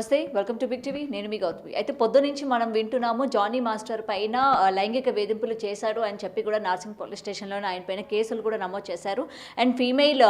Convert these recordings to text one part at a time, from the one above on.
నమస్తే welcome to big TV నేను మీ గౌతమి. అయితే పొద్దు నుంచి మనం వింటున్నాము జానీ మాస్టర్ పైన లైంగిక వేధింపులు చేశాడు అని చెప్పి కూడా నార్సింగ్ పోలీస్ స్టేషన్లోనే ఆయన పైన కేసులు కూడా నమోదు చేశారు. అండ్ ఫీమేల్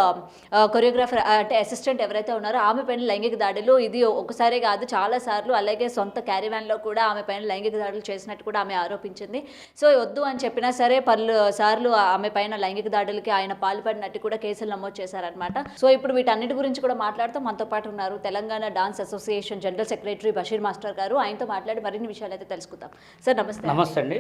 కొరియోగ్రాఫర్ అంటే అసిస్టెంట్ ఎవరైతే ఉన్నారో ఆమె పైన లైంగిక దాడులు ఇది ఒకసారే కాదు చాలా సార్లు అలాగే సొంత క్యారీవ్యాన్లో కూడా ఆమె పైన లైంగిక దాడులు చేసినట్టు కూడా ఆమె ఆరోపించింది. సో వద్దు అని చెప్పినా సరే పలు సార్లు ఆమె పైన లైంగిక దాడులకి ఆయన పాల్పడినట్టు కూడా కేసులు నమోదు చేశారనమాట సో ఇప్పుడు వీటన్నిటి గురించి కూడా మాట్లాడుతూ మనతో పాటు ఉన్నారు Telangana dance association general secretary Basheer master garu. ఆయనతో మాట్లాడి మరిన్ని విషయాలు అయితే తెలుసుకుందాం. సార్ నమస్తే. నమస్తే అండి.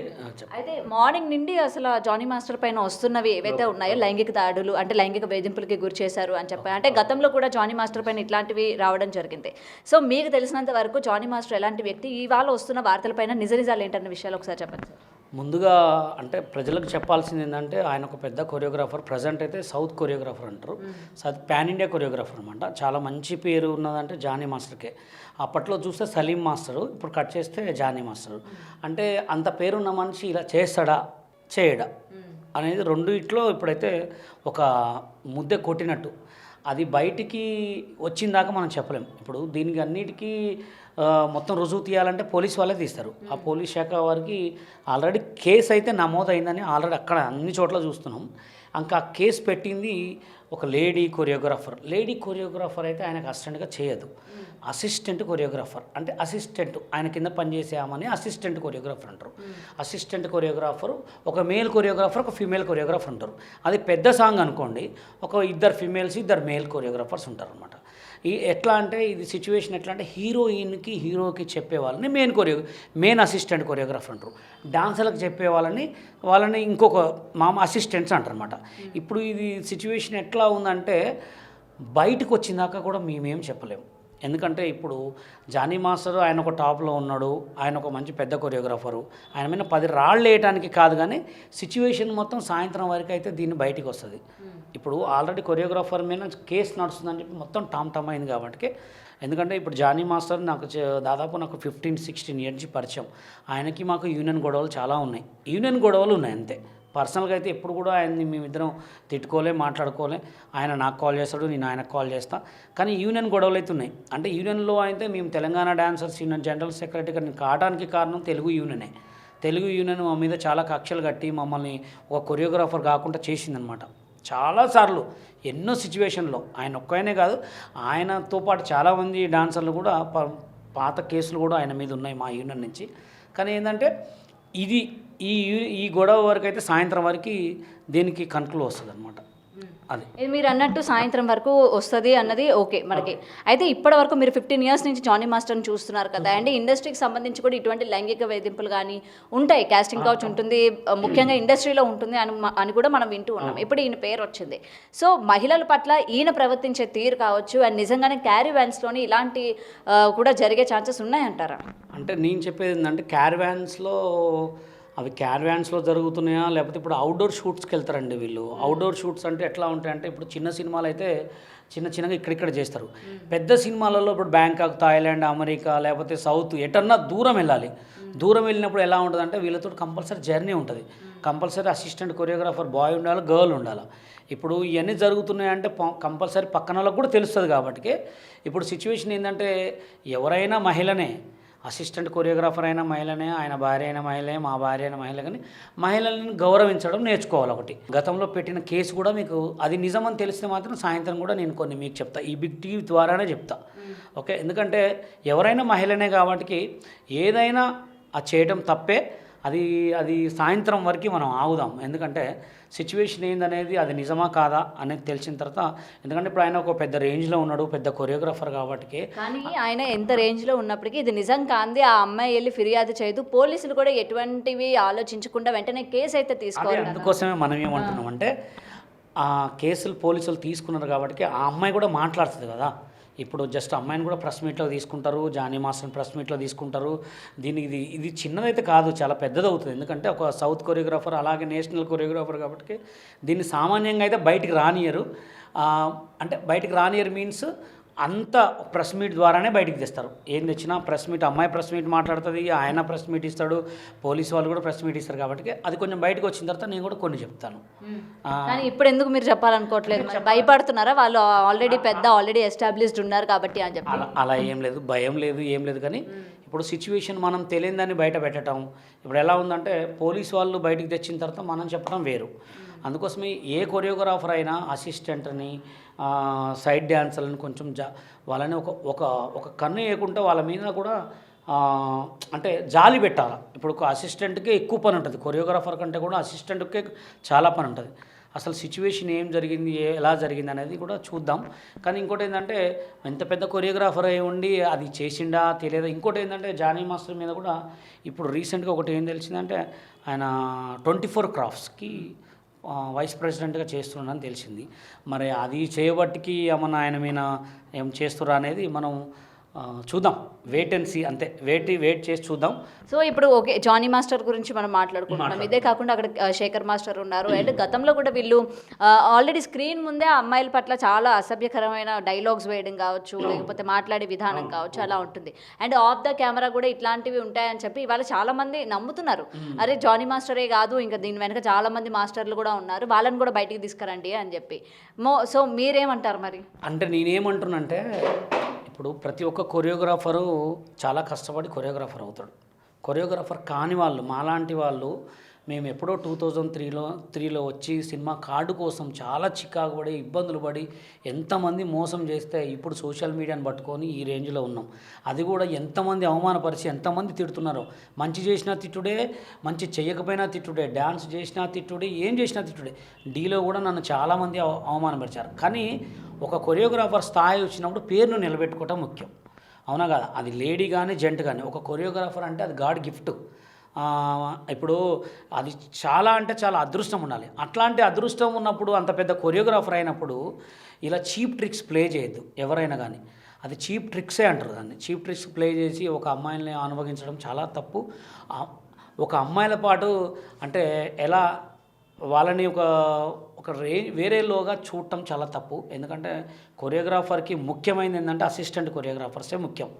అయితే మార్నింగ్ నుండి అసలు జానీ మాస్టర్ పైన వస్తున్నవి ఏవైతే ఉన్నాయో లైంగిక దాడులు అంటే లైంగిక వేధింపులకి గురి చేశారు అని చెప్పి అంటే గతంలో కూడా జానీ మాస్టర్ పైన ఇట్లాంటివి రావడం జరిగింది. సో మీకు తెలిసినంత వరకు జానీ మాస్టర్ ఎలాంటి వ్యక్తి? ఇవాళ వస్తున్న వార్తలపైన నిజ నిజాలు ఏంటన్న విషయాలు ఒకసారి చెప్పండి సార్. ముందుగా అంటే ప్రజలకు చెప్పాల్సింది ఏంటంటే ఆయన ఒక పెద్ద కొరియోగ్రాఫర్ ప్రజెంట్ అయితే సౌత్ కొరియోగ్రాఫర్ అంటారు. సౌత్ పాన్ ఇండియా కొరియోగ్రాఫర్ అనమాట చాలా మంచి పేరు ఉన్నదంటే జానీ మాస్టర్కే. అప్పట్లో చూస్తే సలీం మాస్టరు ఇప్పుడు కట్ చేస్తే జానీ మాస్టరు. అంటే అంత పేరున్న మనిషి ఇలా చేస్తాడా? చేయడా? అనేది రెండు ఇట్లో ఇప్పుడైతే ఒక ముద్దె కొట్టినట్టు. అది బయటికి వచ్చిన దాకా మనం చెప్పలేం. ఇప్పుడు దీనికి అన్నిటికీ మొత్తం రుజువు తీయాలంటే పోలీస్ వాళ్ళే తీస్తారు. ఆ పోలీస్ శాఖ వారికి ఆల్రెడీ కేసు అయితే నమోదైందని ఆల్రెడీ అక్కడ అన్ని చోట్ల చూస్తున్నాం. ఇంకా ఆ కేసు పెట్టింది ఒక లేడీ కొరియోగ్రాఫర్. లేడీ కొరియోగ్రాఫర్ అయితే ఆయనకు అసిస్టెంట్గా చేయదు. Assistant choreographer. అంటే అసిస్టెంట్ ఆయన కింద పనిచేసామని అసిస్టెంట్ కొరియోగ్రాఫర్ అంటారు. అసిస్టెంట్ కొరియోగ్రాఫర్ ఒక మేల్ కొరియోగ్రాఫర్ ఒక ఫీమేల్ కొరియోగ్రాఫర్ ఉంటారు అది పెద్ద సాంగ్ అనుకోండి ఒక ఇద్దరు ఫీమేల్స్ ఇద్దరు మేల్ కొరియోగ్రాఫర్స్ ఉంటారు అనమాట ఈ ఎట్లా అంటే ఇది సిచ్యువేషన్ ఎట్లా అంటే హీరోయిన్కి హీరోకి చెప్పే వాళ్ళని main choreo main assistant choreographer అంటారు. డాన్సర్లకు చెప్పే వాళ్ళని వాళ్ళని ఇంకొక మామ అసిస్టెంట్స్ అంటారు అనమాట ఇప్పుడు ఇది సిచ్యువేషన్ ఎట్లా ఉందంటే బయటకు వచ్చిందాకా కూడా మేమేం చెప్పలేము ఎందుకంటే ఇప్పుడు జానీ మాస్టర్ ఆయన ఒక టాప్లో ఉన్నాడు ఆయన ఒక మంచి పెద్ద కొరియోగ్రాఫరు ఆయన మీద పది రాళ్ళు వేయటానికి కాదు కానీ సిచ్యువేషన్ మొత్తం సాయంత్రం వరకు అయితే దీన్ని బయటికి వస్తుంది. ఇప్పుడు ఆల్రెడీ కొరియోగ్రాఫర్ మీద కేసు నడుస్తుందని చెప్పి మొత్తం టామ్ టమ్ అయింది కాబట్టి ఎందుకంటే ఇప్పుడు జానీ మాస్టర్ నాకు దాదాపు నాకు ఫిఫ్టీన్ సిక్స్టీన్ ఇయర్స్ నుంచి పరిచయం. ఆయనకి మాకు యూనియన్ గొడవలు చాలా ఉన్నాయి. యూనియన్ గొడవలు ఉన్నాయి అంతే. పర్సనల్గా అయితే ఎప్పుడు కూడా ఆయన్ని మేమిద్దరం తిట్టుకోలే మాట్లాడుకోలే. ఆయన నాకు కాల్ చేస్తాడు నేను ఆయనకు కాల్ చేస్తా. కానీ యూనియన్ గొడవలు అయితే ఉన్నాయి. అంటే యూనియన్లో అయితే మేము తెలంగాణ డాన్సర్స్ యూనియన్ జనరల్ సెక్రటరీగా నేను కావడానికి కారణం తెలుగు యూనియనే. తెలుగు యూనియన్ మా మీద చాలా కక్షలు కట్టి మమ్మల్ని ఒక కొరియోగ్రాఫర్ కాకుండా చేసిందనమాట. చాలాసార్లు ఎన్నో సిచ్యువేషన్లో. ఆయన ఒక్కయనే కాదు ఆయనతో పాటు చాలామంది డాన్సర్లు కూడా ప- పాత కేసులు కూడా ఆయన మీద ఉన్నాయి మా యూనియన్ నుంచి. కానీ ఏంటంటే ఇది ఈ ఈ గొడవ వరకు అయితే సాయంత్రం వరకు దీనికి కన్క్లూడ్ వస్తుంది అనమాట అది మీరు అన్నట్టు సాయంత్రం వరకు వస్తుంది అన్నది ఓకే మనకి. అయితే ఇప్పటి వరకు మీరు ఫిఫ్టీన్ ఇయర్స్ నుంచి జానీ మాస్టర్ని చూస్తున్నారు కదా అండ్ ఇండస్ట్రీకి సంబంధించి కూడా ఇటువంటి లైంగిక వేధింపులు కానీ ఉంటాయి. కాస్టింగ్ కౌచ్ ఉంటుంది ముఖ్యంగా ఇండస్ట్రీలో ఉంటుంది అని అని కూడా మనం వింటూ ఉన్నాం. ఇప్పుడు ఈయన పేరు వచ్చింది. సో మహిళల పట్ల ఈయన ప్రవర్తించే తీరు కావచ్చు అండ్ నిజంగానే క్యారీ వ్యాన్స్లోని ఇలాంటి కూడా జరిగే ఛాన్సెస్ ఉన్నాయంటారా? అంటే నేను చెప్పేది ఏంటంటే క్యారవాన్స్లో అవి క్యారవాన్స్లో జరుగుతున్నాయా? లేకపోతే ఇప్పుడు అవుట్డోర్ షూట్స్కి వెళ్తారండి వీళ్ళు. అవుట్డోర్ షూట్స్ అంటే ఎట్లా ఉంటాయంటే ఇప్పుడు చిన్న సినిమాలు అయితే చిన్న చిన్నగా ఇక్కడిక్కడ చేస్తారు. పెద్ద సినిమాలలో ఇప్పుడు బ్యాంకాక్ థాయిలాండ్ అమెరికా లేకపోతే సౌత్ ఎటన్నా దూరం వెళ్ళాలి. దూరం వెళ్ళినప్పుడు ఎలా ఉంటుంది అంటే వీళ్ళతో కంపల్సరీ జర్నీ ఉంటుంది. కంపల్సరీ అసిస్టెంట్ కొరియోగ్రాఫర్ బాయ్ ఉండాలి గర్ల్ ఉండాలి. ఇప్పుడు ఇవన్నీ జరుగుతున్నాయంటే కంపల్సరీ పక్కన వాళ్ళకి కూడా తెలుస్తుంది కాబట్టి ఇప్పుడు సిచ్యువేషన్ ఏంటంటే ఎవరైనా మహిళనే అసిస్టెంట్ కొరియోగ్రాఫర్ అయిన మహిళనే ఆయన భార్య అయిన మహిళే మా భార్య అయిన మహిళ కానీ మహిళలను గౌరవించడం నేర్చుకోవాలి ఒకటి. గతంలో పెట్టిన కేసు కూడా మీకు అది నిజమని తెలిస్తే మాత్రం సాయంత్రం కూడా నేను కొన్ని మీకు చెప్తా. ఈ బిగ్ టీవీ ద్వారానే చెప్తా. ఓకే? ఎందుకంటే ఎవరైనా మహిళనే కాబట్టి ఏదైనా అది చేయడం తప్పే. అది అది సాయంత్రం వరకు మనం ఆగుదాం. ఎందుకంటే సిచ్యువేషన్ ఏందనేది అది నిజమా కాదా అనేది తెలిసిన తర్వాత ఎందుకంటే ఇప్పుడు ఆయన ఒక పెద్ద రేంజ్లో ఉన్నాడు పెద్ద కొరియోగ్రాఫర్ కాబట్టి కానీ ఆయన ఎంత రేంజ్లో ఉన్నప్పటికీ ఇది నిజం కాంది. ఆ అమ్మాయి వెళ్ళి ఫిర్యాదు చేయదు. పోలీసులు కూడా ఎటువంటివి ఆలోచించకుండా వెంటనే కేసు అయితే తీసుకోవాలి. అందుకోసమే మనం ఏమంటున్నాం అంటే ఆ కేసులు పోలీసులు తీసుకున్నారు కాబట్టి ఆ అమ్మాయి కూడా మాట్లాడుతుంది కదా. ఇప్పుడు జస్ట్ అమ్మాయిని కూడా ప్రెస్ మీట్లో తీసుకుంటారు జానీ మాస్టర్ని ప్రెస్ మీట్లో తీసుకుంటారు. దీనికి ఇది ఇది చిన్నదైతే కాదు చాలా పెద్దది అవుతుంది ఎందుకంటే ఒక సౌత్ కొరియోగ్రాఫర్ అలాగే నేషనల్ కొరియోగ్రాఫర్ కాబట్టి దీన్ని సామాన్యంగా అయితే బయటికి రానియరు. అంటే బయటికి రానియర్ మీన్స్ అంత ప్రెస్ మీట్ ద్వారానే బయటికి తెస్తారు. ఏం తెచ్చినా ప్రెస్ మీట్ అమ్మాయి ప్రెస్ మీట్ మాట్లాడుతుంది ఆయన ప్రెస్ మీట్ ఇస్తాడు పోలీస్ వాళ్ళు కూడా ప్రెస్ మీట్ ఇస్తారు కాబట్టి అది కొంచెం బయటకు వచ్చిన తర్వాత నేను కూడా కొన్ని చెప్తాను. కానీ ఇప్పుడు ఎందుకు మీరు చెప్పాలనుకోవట్లేదు? భయపడుతున్నారా? వాళ్ళు ఆల్రెడీ పెద్ద ఆల్రెడీ ఎస్టాబ్లిష్డ్ ఉన్నారు కాబట్టి అని చెప్పి. అలా ఏం లేదు. భయం లేదు ఏం లేదు. కానీ ఇప్పుడు సిచ్యువేషన్ మనం తెలియదని బయట పెట్టడం ఇప్పుడు ఎలా ఉందంటే పోలీస్ వాళ్ళు బయటికి తెచ్చిన తర్వాత మనం చెప్పడం వేరు. అందుకోసమే ఏ కొరియోగ్రాఫర్ అయినా అసిస్టెంట్ని సైడ్ డ్యాన్సర్లను కొంచెం జా వాళ్ళని ఒక ఒక ఒక కన్ను వేయకుండా వాళ్ళ మీద కూడా అంటే జాలి పెట్టాలి? ఇప్పుడు ఒక అసిస్టెంట్కే ఎక్కువ పని ఉంటుంది. కొరియోగ్రాఫర్ కంటే కూడా అసిస్టెంట్కే చాలా పని ఉంటుంది. అసలు సిచ్యువేషన్ ఏం జరిగింది ఎలా జరిగింది అనేది కూడా చూద్దాం. కానీ ఇంకోటి ఏంటంటే ఎంత పెద్ద కొరియోగ్రాఫర్ అయి ఉండి అది చేసిండా తెలియదా? ఇంకోటి ఏంటంటే జానీ మాస్టర్ మీద కూడా ఇప్పుడు రీసెంట్గా ఒకటి ఏం తెలిసిందంటే ఆయన ట్వంటీ ఫోర్ క్రాఫ్ట్స్కి వైస్ ప్రెసిడెంట్గా చేస్తున్నాడని తెలిసింది. మరి అది చేయబట్టికి ఏమన్నా ఆయన మీద ఏం చేస్తురా అనేది మనం చూద్దాం. వెయిట్ అండ్ సీ అంతే. వెయిట్ వెయిట్ చేసి చూద్దాం. సో ఇప్పుడు ఓకే జానీ మాస్టర్ గురించి మనం మాట్లాడుకుంటున్నాం. ఇదే కాకుండా అక్కడ శేఖర్ మాస్టర్ ఉన్నారు. అండ్ గతంలో కూడా వీళ్ళు ఆల్రెడీ స్క్రీన్ ముందే ఆ అమ్మాయిల పట్ల చాలా అసభ్యకరమైన డైలాగ్స్ వేయడం కావచ్చు లేకపోతే మాట్లాడే విధానం కావచ్చు అలా ఉంటుంది. అండ్ ఆఫ్ ద కెమెరా కూడా ఇట్లాంటివి ఉంటాయని చెప్పి ఇవాళ చాలా మంది నమ్ముతున్నారు అరే జానీ మాస్టరే కాదు ఇంకా దీని వెనక చాలా మంది మాస్టర్లు కూడా ఉన్నారు. వాళ్ళని కూడా బయటికి తీసుకురండి అని చెప్పి. మో సో మీరేమంటారు మరి? అంటే నేనేమంటున్నానంటే ఇప్పుడు ప్రతి ఒక్క కొరియోగ్రాఫరు చాలా కష్టపడి కొరియోగ్రాఫర్ అవుతాడు. కొరియోగ్రాఫర్ కాని వాళ్ళు మాలాంటి వాళ్ళు మేము ఎప్పుడో టూ థౌజండ్ త్రీలో త్రీలో వచ్చి సినిమా కార్డు కోసం చాలా చికాకు పడి ఇబ్బందులు పడి ఎంతమంది మోసం చేస్తే ఇప్పుడు సోషల్ మీడియాని పట్టుకొని ఈ రేంజ్లో ఉన్నాం. అది కూడా ఎంతమంది అవమానపరిచి ఎంతమంది తిడుతున్నారో. మంచి చేసినా తిట్టుడే మంచి చేయకపోయినా తిట్టుడే డ్యాన్స్ చేసినా తిట్టుడే ఏం చేసినా తిట్టుడే. డీలో కూడా నన్ను చాలామంది అవ- అవమానపరిచారు. కానీ ఒక కొరియోగ్రాఫర్ స్థాయి వచ్చినప్పుడు పేరును నిలబెట్టుకోవటం ముఖ్యం. అవునా కదా? అది లేడీ కానీ జెంట్ కానీ ఒక కొరియోగ్రాఫర్ అంటే అది గాడ్ గిఫ్ట్. ఇప్పుడు అది చాలా అంటే చాలా అదృష్టం ఉండాలి. అట్లాంటి అదృష్టం ఉన్నప్పుడు అంత పెద్ద కొరియోగ్రాఫర్ అయినప్పుడు ఇలా చీప్ ట్రిక్స్ ప్లే చేయొద్దు ఎవరైనా కానీ అది చీప్ ట్రిక్సే అంటారు దాన్ని. చీప్ ట్రిక్స్ ప్లే చేసి ఒక అమ్మాయిని అనుభవించడం చాలా తప్పు. ఒక అమ్మాయిల పాటు అంటే ఎలా వాళ్ళని ఒక ఒక రే వేరేలోగా చూడటం చాలా తప్పు. ఎందుకంటే కొరియోగ్రాఫర్కి ముఖ్యమైనది ఏంటంటే అసిస్టెంట్ కొరియోగ్రాఫర్సే ముఖ్యం.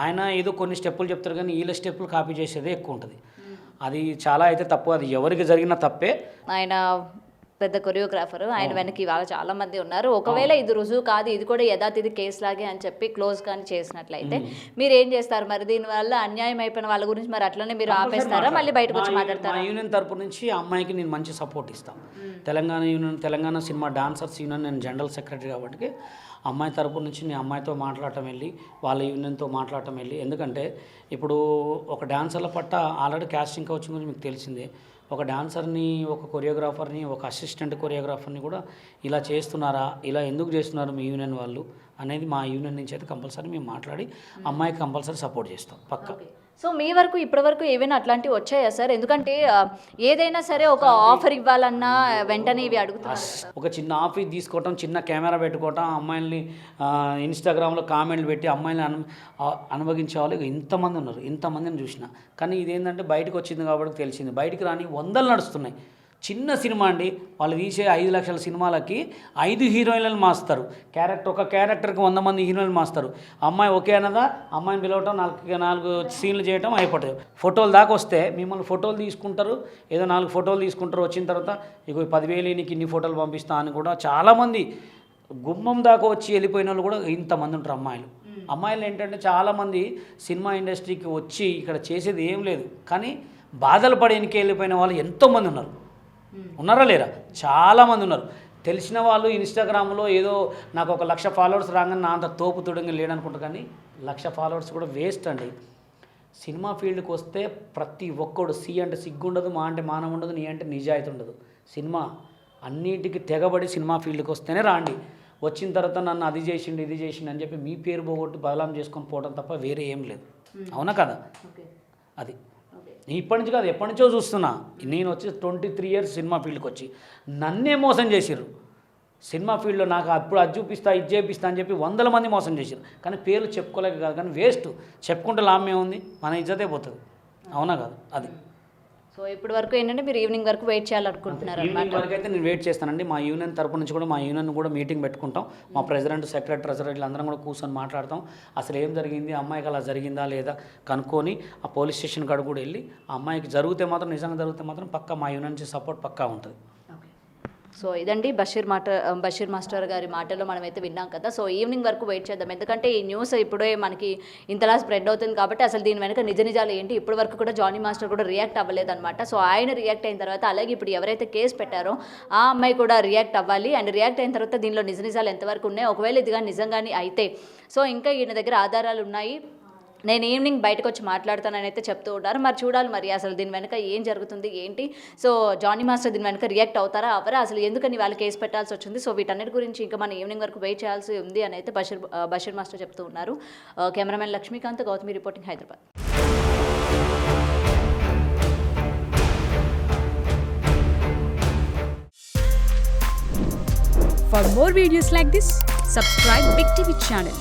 ఆయన ఏదో కొన్ని స్టెప్పులు చెప్తారు కానీ వీళ్ళ స్టెప్పులు కాపీ చేసేదే ఎక్కువ ఉంటుంది. అది చాలా అయితే తప్పు. అది ఎవరికి జరిగిన తప్పే. ఆయన పెద్ద కొరియోగ్రాఫర్. ఆయన వెనక ఇవాళ చాలా మంది ఉన్నారు. ఒకవేళ ఇది రుజువు కాదు ఇది కూడా యథాతిథి కేసు లాగే అని చెప్పి క్లోజ్ కానీ చేసినట్లయితే మీరు ఏం చేస్తారు? మరి దీనివల్ల అన్యాయం అయిపోయిన వాళ్ళ గురించి మరి అట్లనే మీరు ఆపేస్తారా? మళ్ళీ బయటకు వచ్చి మాట్లాడతారా? యూనియన్ తరపు నుంచి అమ్మాయికి నేను మంచి సపోర్ట్ ఇస్తాను. Telangana union Telangana cinema dancers union నేను జనరల్ సెక్రటరీ కాబట్టి అమ్మాయి తరపు నుంచి నేను అమ్మాయితో మాట్లాడటం వెళ్ళి వాళ్ళ యూనియన్తో మాట్లాడటం వెళ్ళి. ఎందుకంటే ఇప్పుడు ఒక డాన్సర్ల పట్ల ఆల్రెడీ కాస్టింగ్ కోచింగ్ గురించి మీకు తెలిసిందే. ఒక డాన్సర్ని ఒక కొరియోగ్రాఫర్ని ఒక అసిస్టెంట్ కొరియోగ్రాఫర్ని కూడా ఇలా చేస్తున్నారా? ఇలా ఎందుకు చేస్తున్నారు మీ యూనియన్ వాళ్ళు? అనేది మా యూనియన్ నుంచి అయితే కంపల్సరీ మేము మాట్లాడి అమ్మాయికి కంపల్సరీ సపోర్ట్ చేస్తాం. పక్క. సో మీ వరకు ఇప్పటి వరకు ఏవైనా అట్లాంటివి వచ్చాయా సార్? ఎందుకంటే ఏదైనా సరే ఒక ఆఫర్ ఇవ్వాలన్నా వెంటనే ఇవి అడుగుతున్నారు ఒక చిన్న ఆఫీస్ తీసుకోవటం చిన్న కెమెరా పెట్టుకోవటం అమ్మాయిల్ని ఇన్స్టాగ్రామ్లో కామెంట్లు పెట్టి అమ్మాయిని అను అనుభవించే వాళ్ళు ఇక ఇంతమంది ఉన్నారు. ఇంతమందిని చూసిన. కానీ ఇదేంటంటే బయటకు వచ్చింది కాబట్టి తెలిసింది. బయటికి రాని వందలు నడుస్తున్నాయి. చిన్న సినిమా అండి. వాళ్ళు తీసే ఐదు లక్షల సినిమాలకి ఐదు హీరోయిన్లను మాస్తారు క్యారెక్టర్ ఒక క్యారెక్టర్కి వంద మంది హీరోయిన్లు మాస్తారు అమ్మాయి ఒకే అన్నదా? అమ్మాయిని పిలవటం నాలుగు నాలుగు సీన్లు చేయటం అయిపోతుంది. ఫోటోలు దాకా వస్తే మిమ్మల్ని ఫోటోలు తీసుకుంటారు. ఏదో నాలుగు ఫోటోలు తీసుకుంటారు. వచ్చిన తర్వాత ఇక పదివేలు నీకు ఇన్ని ఫోటోలు పంపిస్తా అని కూడా చాలామంది గుమ్మం దాకా వచ్చి వెళ్ళిపోయిన వాళ్ళు కూడా ఇంతమంది ఉంటారు అమ్మాయిలు. అమ్మాయిలు ఏంటంటే చాలామంది సినిమా ఇండస్ట్రీకి వచ్చి ఇక్కడ చేసేది ఏం లేదు. కానీ బాధలు పడి వెళ్ళిపోయిన వాళ్ళు ఎంతోమంది ఉన్నారు. ఉన్నారా లేరా? చాలామంది ఉన్నారు. తెలిసిన వాళ్ళు ఇన్స్టాగ్రామ్లో ఏదో నాకు ఒక లక్ష ఫాలోవర్స్ రాగానే నా అంత తోపు తుడంగా లేడనుకుంటారు కానీ లక్ష ఫాలోవర్స్ కూడా వేస్ట్ అండి. సినిమా ఫీల్డ్కి వస్తే ప్రతి ఒక్కడు సి అంటే సిగ్గుండదు మా అంటే మానం ఉండదు నీ అంటే నిజాయితీ ఉండదు. సినిమా అన్నిటికీ తెగబడి సినిమా ఫీల్డ్కి వస్తేనే రాండి వచ్చిన తర్వాత నన్ను అది చేసిండు ఇది చేసిండు అని చెప్పి మీ పేరు పోగొట్టి బదలాం చేసుకొని పోవడం తప్ప వేరే ఏం లేదు. అవునా కదా? అది. ఇప్పటి నుంచి కాదు ఎప్పటి నుంచో చూస్తున్నా. నేను వచ్చి ట్వంటీ త్రీ ఇయర్స్ సినిమా ఫీల్డ్కి వచ్చి. నన్నే మోసం చేసిర్రు. సినిమా ఫీల్డ్లో నాకు అప్పుడు అది చూపిస్తా ఇది చేపిస్తా అని చెప్పి వందల మంది మోసం చేశారు కానీ పేర్లు చెప్పుకోలేక కాదు కానీ వేస్ట్. చెప్పుకుంటే లాభం ఏముంది? మన ఇజ్జతే పోతుంది. అవునా కాదు? అది. సో ఇప్పటి వరకు ఏంటంటే మీరు ఈవినింగ్ వరకు వెయిట్ చేయాలనుకుంటున్నారు ఈవినింగ్ వరకు అయితే నేను వెయిట్ చేస్తానండి. మా యూనియన్ తరపు నుంచి కూడా మా యూనియన్ కూడా మీటింగ్ పెట్టుకుంటాం. మా ప్రెసిడెంట్ సెక్రటరీ ట్రెజరీ అందరం కూడా కూర్చొని మాట్లాడతాం. అసలు ఏం జరిగింది? అమ్మాయికి అలా జరిగిందా లేదా కనుక్కొని ఆ పోలీస్ స్టేషన్ కాడ కూడా వెళ్ళి ఆ అమ్మాయికి జరిగితే మాత్రం నిజంగా జరిగితే మాత్రం పక్కా మా యూనియన్ నుంచి సపోర్ట్ పక్కా ఉంటుంది. సో ఇదండి బషీర్ మాట బషీర్ మాస్టర్ గారి మాటలో మనమైతే విన్నాం కదా. సో ఈవినింగ్ వరకు వెయిట్ చేద్దాం. ఎందుకంటే ఈ న్యూస్ ఇప్పుడే మనకి ఇంతలా స్ప్రెడ్ అవుతుంది కాబట్టి అసలు దీని వెనక నిజ నిజాలు ఏంటి? ఇప్పటి వరకు కూడా జానీ మాస్టర్ కూడా రియాక్ట్ అవ్వలేదన్నమాట. సో ఆయన రియాక్ట్ అయిన తర్వాత అలాగే ఇప్పుడు ఎవరైతే కేసు పెట్టారో ఆ అమ్మాయి కూడా రియాక్ట్ అవ్వాలి. అండ్ రియాక్ట్ అయిన తర్వాత దీనిలో నిజ నిజాలు ఎంతవరకు ఉన్నాయి? ఒకవేళ ఇదిగా నిజంగానే అయితే. సో ఇంకా ఈయన దగ్గర ఆధారాలు ఉన్నాయి. నేను ఈవినింగ్ బయటకు వచ్చి మాట్లాడతానని అయితే చెప్తూ ఉన్నారు మరి చూడాలి మరి అసలు దీని వెనక ఏం జరుగుతుంది ఏంటి? సో జానీ మాస్టర్ దీని వెనక రియాక్ట్ అవుతారా అవరా? అసలు ఎందుకని వాళ్ళు కేసు పెట్టాల్సి వచ్చింది? సో వీటన్నిటి గురించి ఇంకా మనం ఈవినింగ్ వరకు వెయిట్ చేయాల్సి ఉంది అని అయితే బషీర్ బషీర్ మాస్టర్ చెప్తూ ఉన్నారు. Cameraman Lakshmikanth Gautami reporting Hyderabad. For more videos like this, subscribe Big TV channel.